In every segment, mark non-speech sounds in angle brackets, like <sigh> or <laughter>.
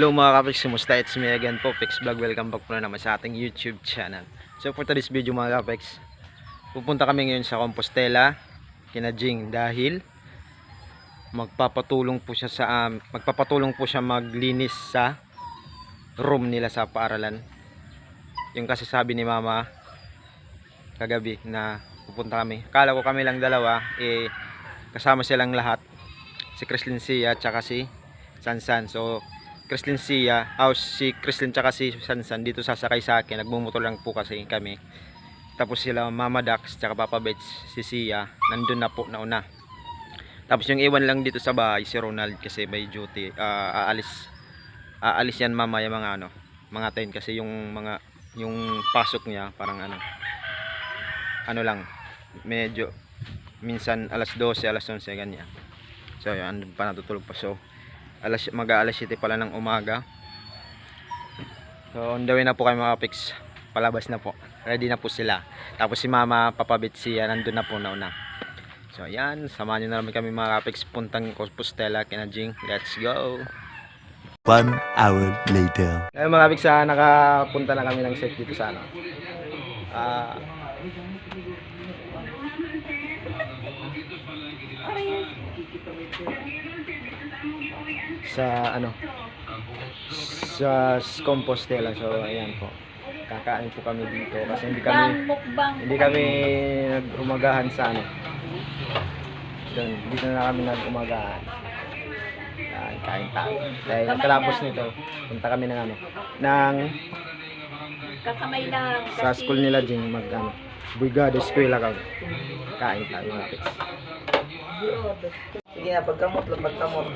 Hello mga kapiks, kumusta? It's me again po, Pix Vlog. Welcome back po na naman sa ating YouTube channel. So for today's video mga kapiks, pupunta kami ngayon sa Compostela, kina Jing dahil magpapatulong po siya sa um, magpapatulong po siya maglinis sa room nila sa paaralan. Yung kasi sabi ni Mama kagabi na pupunta kami. Kala ko kami lang dalawa, eh kasama silang lahat. Si Chrislyn Sia at saka si Sansan. So Chrislyn Sia, oh, si Chrislyn tsaka si Sansan dito sasakay sa akin. Nagmumotor lang po kasi kami. Tapos sila Mama Dax tsaka Papa Bets, si Sia, nandun na po nauna. Tapos yung iwan lang dito sa bahay si Ronald kasi may duty. Ah, aalis aalis yan mamaya mga ano, mga 10 kasi yung mga yung pasok niya parang ano ano lang medyo minsan alas 12 alas 11 ganyan so andun pa natutulog pa so alas, mag alas 7 pala ng umaga. So on the way na po kayo mga pics palabas na po. Ready na po sila. Tapos si mama papabit siya nandun na po nauna. So ayan samahan nyo na naman kami mga pics puntang Compostela kinajing. Let's go! One hour later. Ngayon mga pics ah, nakapunta na kami ng set dito sa ano. Ah sa ano? Sa Compostela. So ayan po. Kakain po kami dito kasi hindi kami mukbang. hindi kami nag-umagahan sa ano. Doon dito na kami nag-umagahan. Ayan, kain tayo. Dahil lang. nito punta kami ng ano ng Kakamay lang. sa school nila din mag ano brigada eskwela ka kain tayo mga kids Sige na, pagkamot lang, pagkamot.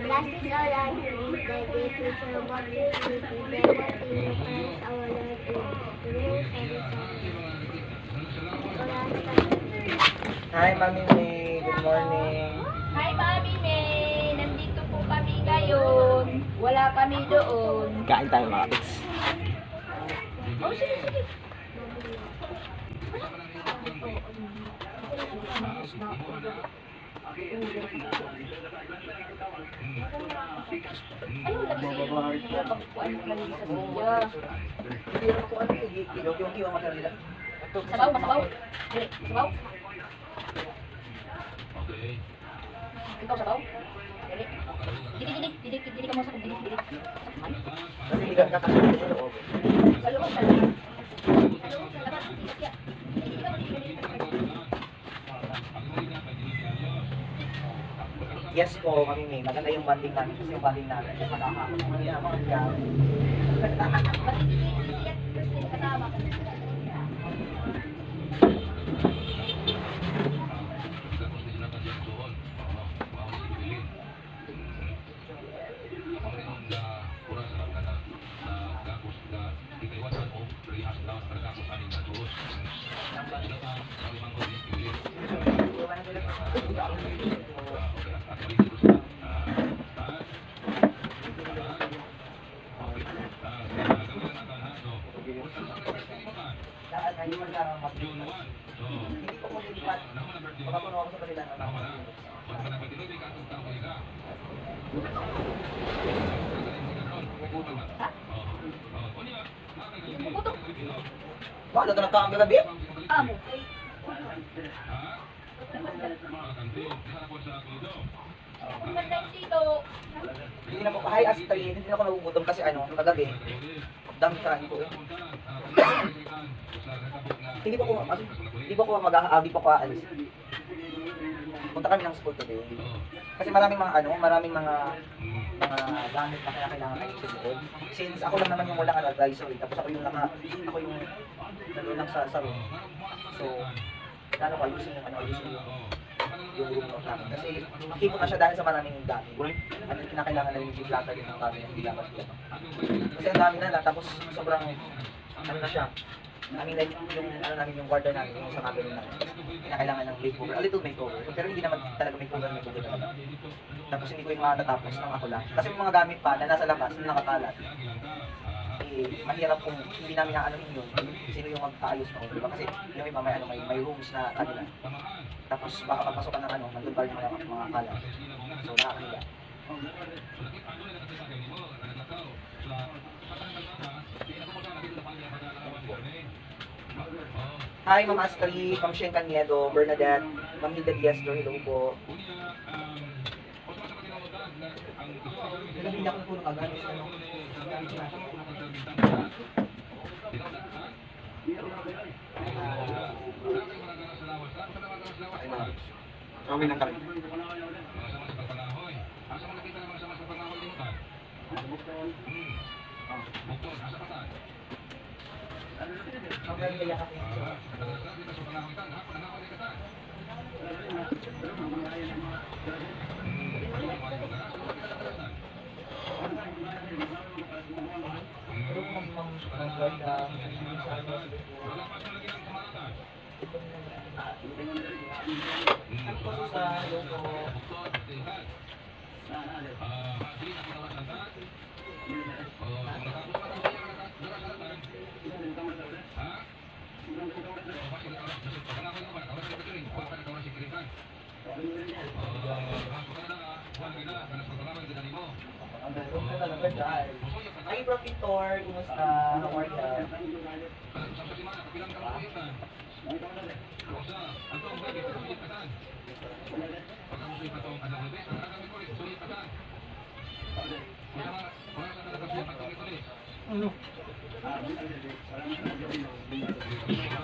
Blessed are thy day to serve God with thee, to bear what he has our Hi, Mami May. Good morning. Hi, Mami May. Nandito po kami ngayon. Wala kami doon. kain tayo mga kids Oh, sige, sige. Ano lagi sa iyo? Napagpuan mo lagi sa iyo. Hindi naman ko ano, yung yung kiwa mata nila. Sabaw, masabaw. Dili, sabaw. Ikaw sabaw. Dili. Dili, dili, dili, dili ka mo sa kung dili, dili. Kasi hindi ka kakasya sa loob. Sa loob, sa loob. Sa loob, sa labas, dili ka. Dili ka, dili, dili ka. Yes po, Mami May. Maganda yung banding namin kasi yung banding namin. Kasi makakakot. Hindi na mga gamit. Pati si Sisi at Christine kasama. Saan na yung magkakaroon mag Hindi ko kung lilipat. Pagkapuno ako sa kanila. Wala ka nagkaang gagabi? Amo. Ay. Ang ganda yung tito. Hindi na po, hi Astrid, hindi na ako nagugutom kasi ano, kagabi, dami kain ko eh. Hindi pa ko, ano, hindi pa ko mag ah, di pa ko aalis. Punta kami ng school today. Kasi maraming mga ano, maraming mga mga gamit na kaya kailangan kayo susunod. Since ako lang naman yung walang ano, advisory, tapos ako yung naka, ako yung nandun lang sa, sa room. So, lalo ko ayusin yung ano, ayusin yung yung room note namin. Kasi makikot na siya dahil sa maraming gamit. Ano yung kinakailangan na yung flatter yung kami hindi dapat yun. Kasi ang dami na lang, tapos sobrang ano na siya. I mean, like, yung ano namin, yung guarder namin, yung sa namin, kinakailangan ng makeover, a little makeover. Pero hindi naman talaga makeover, makeover. Tapos hindi ko yung matatapos ng ako lang. Kasi yung mga gamit pa na nasa labas, na nakakalat, eh, mahirap kung hindi namin naanohin yun, sino yung mag-aayos noon, di ba? Kasi yung iba may, ano, may, may rooms na kanila. Tapos baka magpasok ka ng ano, nandun pa rin mga, mga kalat. So nakakahiya. Hi, Ma'am Astrid, Ma'am Shen Caniedo, Bernadette, Ma'am Hilda Diastro, hello po. Hindi ako natulog agad. Ano? Ay, ma'am. Okay lang kami. Okay, kaya kasi. Pero Ang po sa logo. Ang gano'n ka talaga dahil. Hi, Bro Victor. Kumusta? How are you? Hi, Ma'am Charita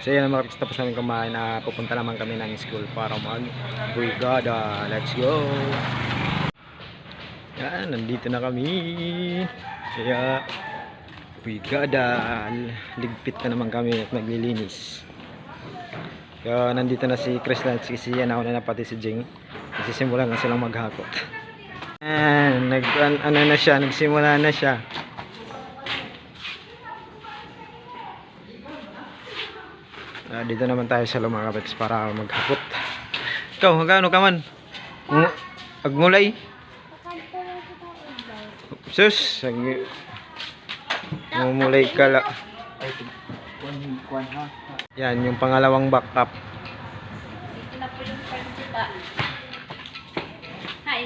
So yan mga kapis, tapos namin kumain na pupunta naman kami ng school para mag brigada. Let's go! Yan, nandito na kami. Kaya brigada. Ligpit na naman kami at naglilinis. Kaya nandito na si Chris at si Sia nauna na pati si Jing. Nagsisimula na silang maghakot. Yan, nag, an- ano na siya, nagsimula na siya. Ah, dito naman tayo sa Lumakabex para maghakot. Ikaw, hanggang ka man? Agmulay? Sus, ag- Mumulay ka la. Kuwan ha. Yan, yung pangalawang backup. Dito na po yung pagkita. Hi.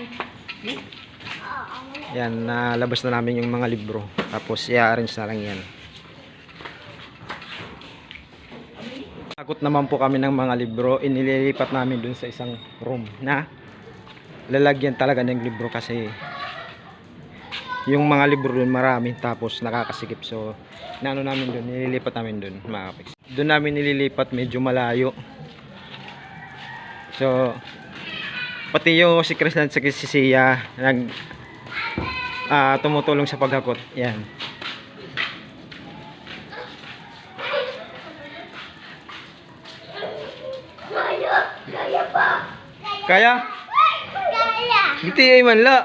Yan, nalabas na namin yung mga libro. Tapos, i-arrange na lang yan. Takot naman po kami ng mga libro. Inililipat namin dun sa isang room na lalagyan talaga ng libro kasi yung mga libro dun marami tapos nakakasikip. So, naano namin dun, nililipat namin dun mga kapiks. Dun namin nililipat medyo malayo. So, pati yung si Chris at si Sia nag ah, tumutulong sa paghakot. Yan. Kaya? Hindi ay manla.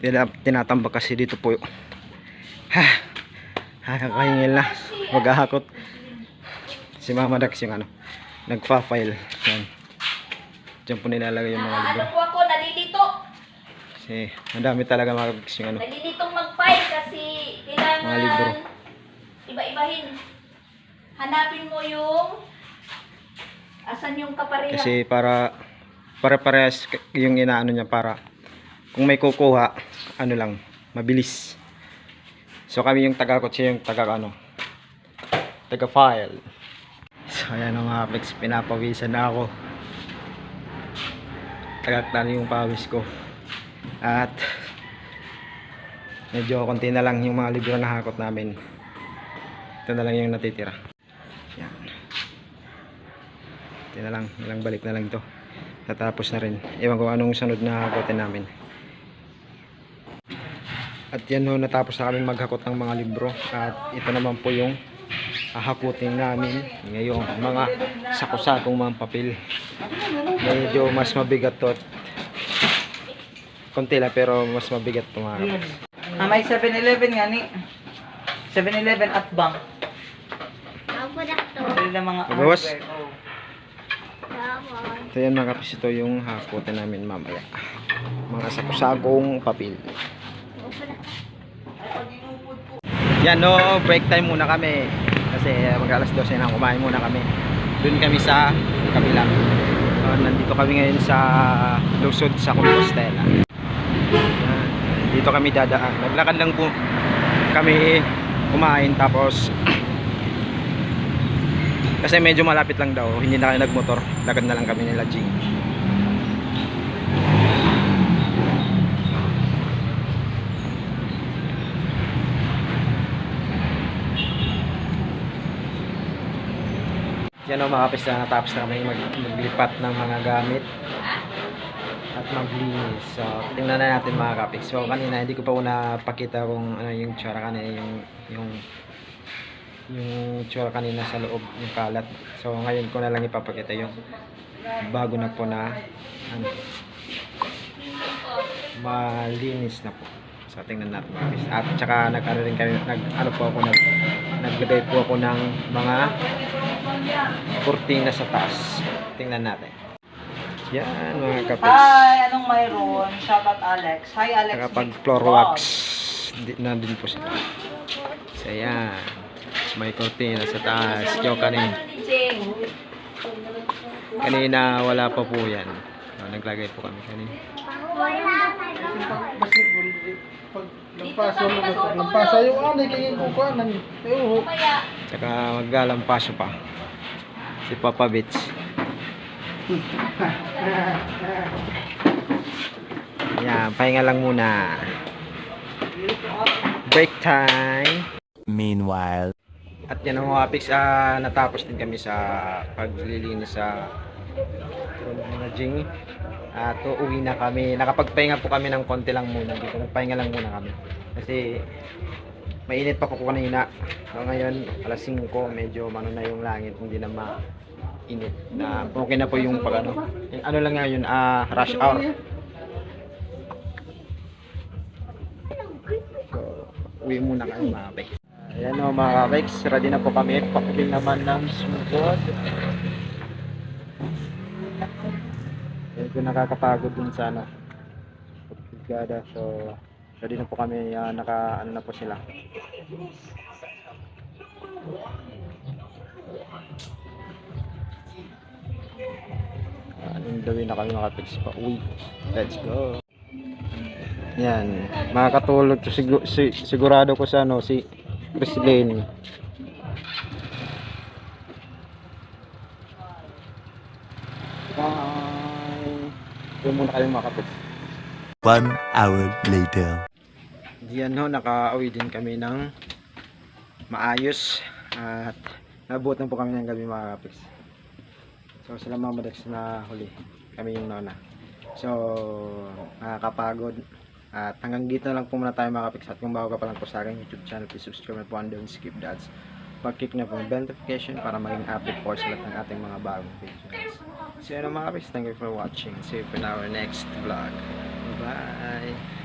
Tina- Tinatambak kasi dito po. Ha. Ha, nakahingil na. Maghahakot. Si Mama Dax yung ano, nagfa-file. Yan. Diyan po nilalagay yung mga libro. ano po ako, nalilito. Kasi madami talaga mga Dax yung ano. Nalilitong mag-file kasi kailangan Mga libro. iba-ibahin. Hanapin mo yung asan yung kapareha. Kasi para para parehas yung inaano niya para kung may kukuha, ano lang, mabilis. So kami yung taga siya yung taga ano, taga file. So ayan ang mga pex, pinapawisan na ako. Tagak na yung pawis ko. At medyo konti na lang yung mga libro na hakot namin. Ito na lang yung natitira. Yan. Ito na lang, ilang balik na lang to. Tatapos na rin. Ewan ko anong sunod na hakotin namin. At yan ho, natapos na kami maghakot ng mga libro. At ito naman po yung hahakutin namin ngayong mga sakusakong mga papel. Medyo mas mabigat to. at Konti lang pero mas mabigat to mga kapaps. Ah, may 7-Eleven nga ni. 7-Eleven at bank. Ako na to. Bili ng mga Bawas. Ito yan mga kapis, ito yung hakutin namin mamaya. Mga sakusakong papel. ako na. Yan no, break time muna kami. Kasi mag alas 12 na kumain muna kami. Doon kami sa kabila. Uh, nandito kami ngayon sa Luzon sa Compostela. Yan. Dito kami dadaan. Naglakad lang po kami kumain tapos <clears throat> kasi medyo malapit lang daw. Hindi na kami nagmotor. Lakad na lang kami nila Jing. Yan o mga kapis na natapos na kami mag maglipat ng mga gamit at maglinis. So, tingnan na natin mga kapis. So, kanina hindi ko pa una pakita kung ano yung tsura kanina, yung yung yung tsura kanina sa loob, yung kalat. So, ngayon ko na lang ipapakita yung bago na po na ano, malinis na po. So, tingnan natin mga kapis. At saka nag-ano kami, nag, ano po ako, nag, naglagay po ako ng mga kurtina sa taas. Tingnan natin. Yan mga kapis. Hi, anong mayroon? Shout out Alex. Hi Alex. Nakapag Big floor Vlog. wax. Di, nandun po siya. So yan. May kurtina sa taas. Yung kanina. Kanina wala pa po yan. So, naglagay po kami kanina. Lampaso, Lampasa yung ano, kaya yung kukuhanan. Ewan, Kaya, Tsaka maglalampaso pa. Si Papa Bits. Yan, pahinga lang muna. Break time. Meanwhile. At yan ang mga pics, ah, natapos din kami sa paglilinis sa jing. At uuwi na kami. Nakapagpahinga po kami ng konti lang muna. Dito nagpahinga lang muna kami. Kasi mainit pa po kanina. So ngayon, alas 5, medyo mano na yung langit, hindi na mainit. Na okay na po yung pag ano. Yung ano lang ngayon, ah, rush hour. So, uwi muna kayo mga pics. Ayan o mga kapex, ready na po kami. Pakuling naman ng sumugod. Medyo nakakapagod dun sa ano. Pagkigada. So, ready na po kami. ah, naka, ano na po sila. Anong gawin na kami mga kapex pa uwi. Let's go. Yan. Makakatulog to sigu- si- sigurado ko sa ano si Chris Lane. Bye. Doon muna kayo makapit. One hour later. Diyan ho, nakauwi din kami ng maayos at nabutan po kami ng gabi mga kapix. So sila mga madags na huli. Kami yung nona. So nakakapagod. At hanggang dito na lang po muna tayo mga kapix. At kung bago ka pa lang po sa aking YouTube channel, please subscribe and po and don't skip the ads. Pag-click na po ng bell notification para maging update po sa lahat ng ating mga bagong videos. So yun mga kapis. Thank you for watching. See you in our next vlog. Bye!